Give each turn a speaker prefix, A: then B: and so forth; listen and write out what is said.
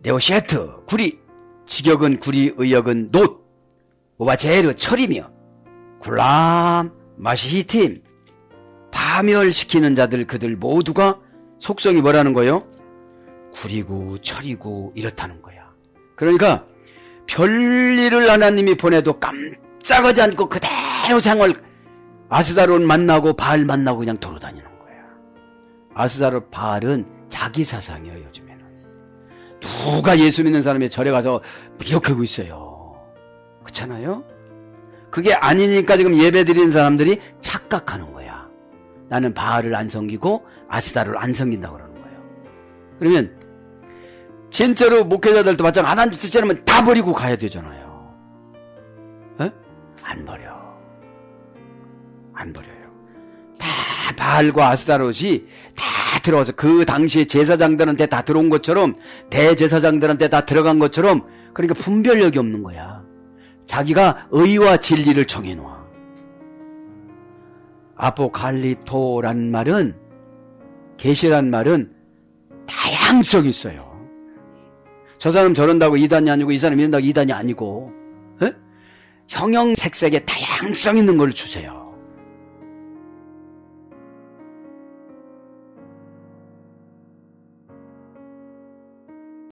A: 네오시에트 구리 직역은 구리 의역은 놋 오바제르 철이며 굴람 마시히팀 파멸시키는 자들 그들 모두가 속성이 뭐라는 거요? 구리고 철이고 이렇다는 거야. 그러니까 별일을 하나님이 보내도 깜짝하지 않고 그대로 생활 아스다론 만나고 바알 만나고 그냥 돌아다니는 거야. 아스다론 바알은 자기 사상이에요 요즘에는. 누가 예수 믿는 사람이 절에 가서 이렇게 하고 있어요. 그렇잖아요? 그게 아니니까 지금 예배 드리는 사람들이 착각하는 거야. 나는 바알을 안 섬기고 아스다를 안 섬긴다고 그러는 거예요. 그러면 진짜로 목회자들도 마찬가지 하나님 뜻이 않으면 다 버리고 가야 되잖아요. 에? 안 버려. 안 버려요. 다 바알과 아스다롯이 다 들어와서 그 당시에 제사장들한테 다 들어온 것처럼 대제사장들한테 다 들어간 것처럼 그러니까 분별력이 없는 거야. 자기가 의와 진리를 정해놓아. 아포칼립토란 말은 계시란 말은 다양성이 있어요. 저 사람 저런다고 이단이 아니고 이 사람 이런다고 이단이 아니고 에? 형형색색의 다양성 있는 걸 주세요.